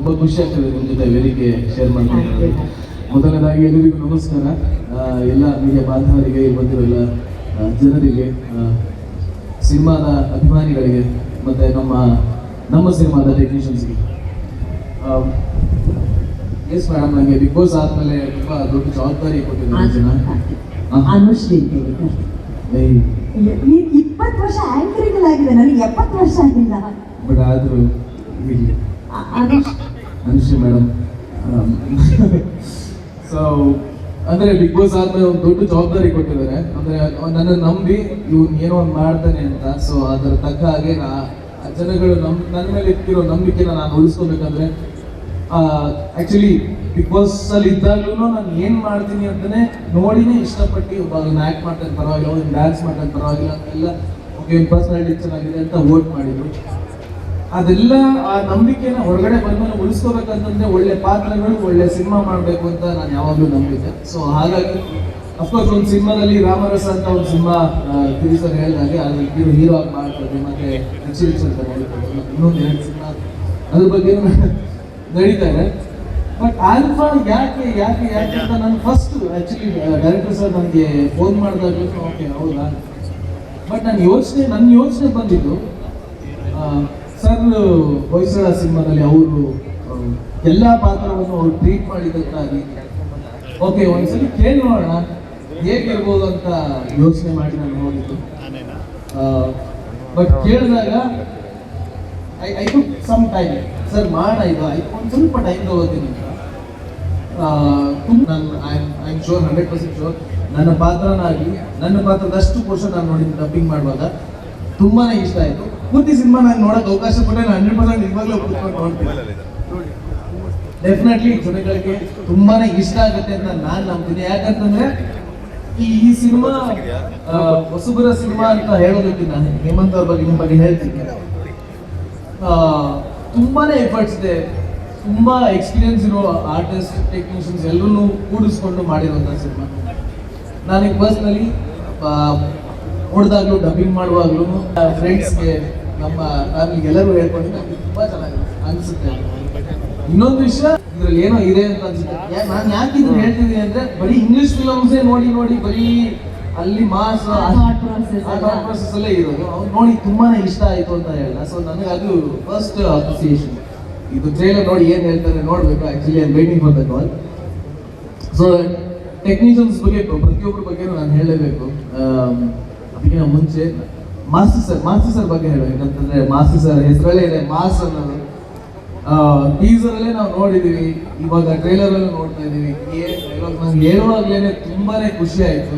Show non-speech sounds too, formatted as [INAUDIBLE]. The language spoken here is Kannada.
ತುಂಬಾ ಖುಷಿ ಆಗ್ತದೆ ನಿಮ್ಮ ಜೊತೆ ವೇದಿಕೆ ಶೇರ್ ಮಾಡ್ಕೊಂಡು ಮೊದಲನೇದಾಗಿ ಎಲ್ಲರಿಗೂ ನಮಸ್ಕಾರ. ಎಲ್ಲ ಮೀಡಿಯಾ ಬಾಂಧವರಿಗೆ ಇಲ್ಲಿ ಬಂದಿರೋ ಎಲ್ಲ ಜನರಿಗೆ ಸಿನಿಮಾದ ಅಭಿಮಾನಿಗಳಿಗೆ ಮತ್ತೆ ನಮ್ಮ ನಮ್ಮ ಸಿನಿಮಾದ ಟೆಕ್ನಿಷಿಯನ್ಸ್ಗೆ ಎಸ್ ಮೇಡಮ್ ನನಗೆ ಬಿಗ್ ಬಾಸ್ ಆದ್ಮೇಲೆ ತುಂಬಾ ದೊಡ್ಡ ಜವಾಬ್ದಾರಿ ಕೊಟ್ಟಿದ್ದಾರೆ ಜನ. ಅನುಶ್ರೀ. ನೀನ್ ಇಪ್ಪತ್ತು ವರ್ಷ ಆಂಕರಿಂಗ್ ಆಗಿದೆ. ನನಗೆ ಎಪ್ಪತ್ತು ವರ್ಷ ಆಗಿಲ್ಲ. ಬಟ್ ಆದರೂ ಇಲ್ಲಿ. ಅನುಶ್ರೀ ಮೇಡಮ್. [LAUGHS] ಸೊ ಅಂದ್ರೆ ಬಿಗ್ ಬಾಸ್ ಆದ್ಮೇಲೆ ಒಂದು ದೊಡ್ಡ ಜವಾಬ್ದಾರಿ ಕೊಟ್ಟಿದ್ದಾರೆ. ಅಂದ್ರೆ ನನ್ನ ನಂಬಿ ಇವ್ನು ಏನೋ ಒಂದು ಮಾಡ್ತಾನೆ ಅಂತ. ಸೊ ಅದರ ತಕ್ಕ ಹಾಗೆ ನಾ- ಜನಗಳು ನಮ್, ನನ್ನ ಮೇಲೆ ಇಟ್ಟಿರೋ ನಂಬಿಕೆನ ನಾನು ಉಳಿಸ್ಕೋಬೇಕಂದ್ರೆ ಆಕ್ಚುಲಿ ಬಿಗ್ ಬಾಸ್ ಅಲ್ಲಿ ಇದ್ದಾಗ್ಲೂ ನಾನು ಏನ್ ಮಾಡ್ತೀನಿ ಅಂತಾನೆ ನೋಡಿನೇ ಇಷ್ಟಪಟ್ಟು ಒಬ್ಬ ಆಕ್ಟ್ ಮಾಡ್ತಾನೆ ಪರವಾಗಿಲ್ಲ ಒಂದು ಡ್ಯಾನ್ಸ್ ಮಾಡ್ತಾನೆ ಪರವಾಗಿಲ್ಲ ಅಂತೆಲ್ಲ ಓಕೆ ಪರ್ಸನಾಲಿಟಿ ಚೆನ್ನಾಗಿದೆ ಅಂತ ವೋಟ್ ಮಾಡಿದ್ರು. ಅದೆಲ್ಲ ಆ ನಂಬಿಕೆನ ಹೊರಗಡೆ ಬಂದ್ಮೇಲೆ ಉಳಿಸ್ಕೋಬೇಕಂತಂದ್ರೆ ಒಳ್ಳೆ ಪಾತ್ರಗಳು, ಒಳ್ಳೆ ಸಿನಿಮಾ ಮಾಡಬೇಕು ಅಂತ ನಾನು ಯಾವಾಗಲೂ ನಂಬಿದ್ದೆ. ಸೊ ಹಾಗಾಗಿ ಅಫ್ಕೋರ್ಸ್ ಒಂದು ಸಿನಿಮಾದಲ್ಲಿ ರಾಮರಸ ಅಂತ ಒಂದು ಸಿನಿಮಾ ತಿಳಿಸೋರು ಹೇಳಿದಾಗೆ ಅಲ್ಲಿ ನೀವು ಹೀರೋ ಆಗಿ ಮಾಡ್ತಾರೆ ಮತ್ತೆ ರಿಚ್ ಅಂತ ಇನ್ನೊಂದು ಎರಡು ಸಿನಿಮಾ ಅದ್ರ ಬಗ್ಗೆ ನಡೀತಾ ಇದೆ ಬಟ್ ಆಲ್ಫಾ ಯಾಕೆ ಯಾಕೆ ಯಾಕೆ ಅಂತ ನಾನು ಫಸ್ಟ್ ಆಕ್ಚುಲಿ ಡೈರೆಕ್ಟರ್ ಸರ್ ನನಗೆ ಫೋನ್ ಮಾಡಿದಾಗ ಓಕೆ ಹೌದಾ? ಬಟ್ ನನ್ನ ಯೋಚನೆ ನನ್ನ ಯೋಚನೆ ಬಂದಿದ್ದು ಸರ್, ಹೊಯ್ಸಳ ಸಿನಿಮಾದಲ್ಲಿ ಅವರು ಎಲ್ಲ ಪಾತ್ರವನ್ನು ಅವ್ರು ಟ್ರೀಟ್ ಮಾಡಿದ್ದಕ್ಕಾಗಿ ಓಕೆ ಒಂದ್ಸಲಿ ಕೇಳಿ ನೋಡೋಣ, ಹೇಗಿರ್ಬೋದು ಅಂತ ಯೋಚನೆ ಮಾಡಿ ನಾನು ನೋಡಿದ್ದು. ಬಟ್ ಕೇಳಿದಾಗ I I took some time sir, ಮಾಡ ಇದು, ಐ, ಒಂದು ಸ್ವಲ್ಪ ಟೈಮ್ ತಗೋತೀನಿ ಅಂತ. ನಾನು I I am sure hundred percent sure ನನ್ನ ಪಾತ್ರನಾಗಿ ನನ್ನ ಪಾತ್ರದಷ್ಟು ಪೋರ್ಷನ್ ನಾನು ನೋಡಿದ್ದೆ ಡಬ್ಬಿಂಗ್ ಮಾಡುವಾಗ ತುಂಬಾ ಇಷ್ಟ ಆಯಿತು. ಪೂರ್ತಿ ಸಿನಿಮಾ ನಾನು ನೋಡೋಕೆ ಅವಕಾಶ ಕೊಟ್ಟರೆ ನಾನು ಹಂಡ್ರೆಡ್ ಪರ್ಸೆಂಟ್ ಇವಾಗಲೂ ಡೆಫಿನೆಟ್ಲಿ ಜನಗಳಿಗೆ ತುಂಬಾನೇ ಇಷ್ಟ ಆಗುತ್ತೆ ಅಂತ ನಾನು ನಂಬ್ತೀನಿ. ಯಾಕಂತಂದ್ರೆ ಈ ಈ ಸಿನಿಮಾ ಹೊಸಬರ ಸಿನಿಮಾ ಅಂತ ಹೇಳೋದಕ್ಕಿಂತ ಹೇಮಂತ್ ಅವ್ರ ಬಗ್ಗೆ ನಿಮ್ಮ ಬಗ್ಗೆ ಹೇಳ್ತೀನಿ ತುಂಬಾನೇ ಎಫರ್ಟ್ಸ್ ಇದೆ. ತುಂಬಾ ಎಕ್ಸ್ಪೀರಿಯನ್ಸ್ ಇರೋ ಆರ್ಟಿಸ್ಟ್ ಟೆಕ್ನಿಷಿಯನ್ಸ್ ಎಲ್ಲರೂ ಕೂಡಿಸ್ಕೊಂಡು ಮಾಡಿರುವಂಥ ಸಿನಿಮಾ. ನನಗೆ ಪರ್ಸ್ನಲಿ ಹೊಡೆದಾಗ್ಲೂ ಡಬ್ಬಿಂಗ್ ಮಾಡುವಾಗ್ಲೂ ಫ್ರೆಂಡ್ಸ್ಗೆ ನಮ್ಮ ಫ್ಯಾಮಿಲಿಗೆ ಎಲ್ಲರೂ ಹೇಳ್ಕೊಂಡು ನನಗೆ ತುಂಬಾ ಚೆನ್ನಾಗಿ ಅನಿಸುತ್ತೆ ಇನ್ನೊಂದು ವಿಷಯ ಇದ್ರಲ್ಲಿ ಏನೋ ಇದೆ ಅಂತ ಅನ್ಸುತ್ತೆ. ನಾನು ಯಾಕೆ ಇದನ್ನ ಹೇಳ್ತಿದ್ದೀನಿ ಅಂದ್ರೆ ಬರೀ ಇಂಗ್ಲಿಷ್ ಫಿಲಮ್ಸ್ ನೋಡಿ ನೋಡಿ ಬರೀ ಅಲ್ಲಿ ಮಾಸ್. ಪ್ರಾಸೆಸ್ ಅಲ್ಲೇ ಇರೋದು. ಅವ್ನು ನೋಡಿ ತುಂಬಾನೇ ಇಷ್ಟ ಆಯ್ತು ಅಂತ ಹೇಳಲ್ಲ. ಸೊ ನನಗೆ ಅದು ಫಸ್ಟ್ ಅಪ್ರಿಸಿಯೇಷನ್ ಇದು ಟ್ರೇಲರ್ ನೋಡಿ ಏನ್ ಹೇಳ್ತಾರೆ ನೋಡ್ಬೇಕು actually I waiting for the call so technicians ಬಗ್ಗೆ ಪ್ರತಿಯೊಬ್ಬರ ಬಗ್ಗೆ ನಾನು ಹೇಳಲೇಬೇಕು ಅದಕ್ಕಿಂತ ಮುಂಚೆ ಮಾಸ್ಟರ್ ಸರ್ ಮಾಸ್ಟರ್ ಸರ್ ಬಗ್ಗೆ ಹೇಳಬೇಕು ಅಂತಂದ್ರೆ ಮಾಸ್ಟರ್ ಸರ್ ಹೆಸರಲ್ಲೇ ಇದೆ, ಮಾಸ್ ಅನ್ನೋದು. ಟೀಸರ್ ಅಲ್ಲೇ ನಾವು ನೋಡಿದೀವಿ, ಇವಾಗ ಟ್ರೈಲರ್ ಅಲ್ಲಿ ನೋಡ್ತಾ ಇದೀವಿ. ಹೇಳುವಾಗ್ಲೇನೆ ತುಂಬಾನೇ ಖುಷಿ ಆಯ್ತು.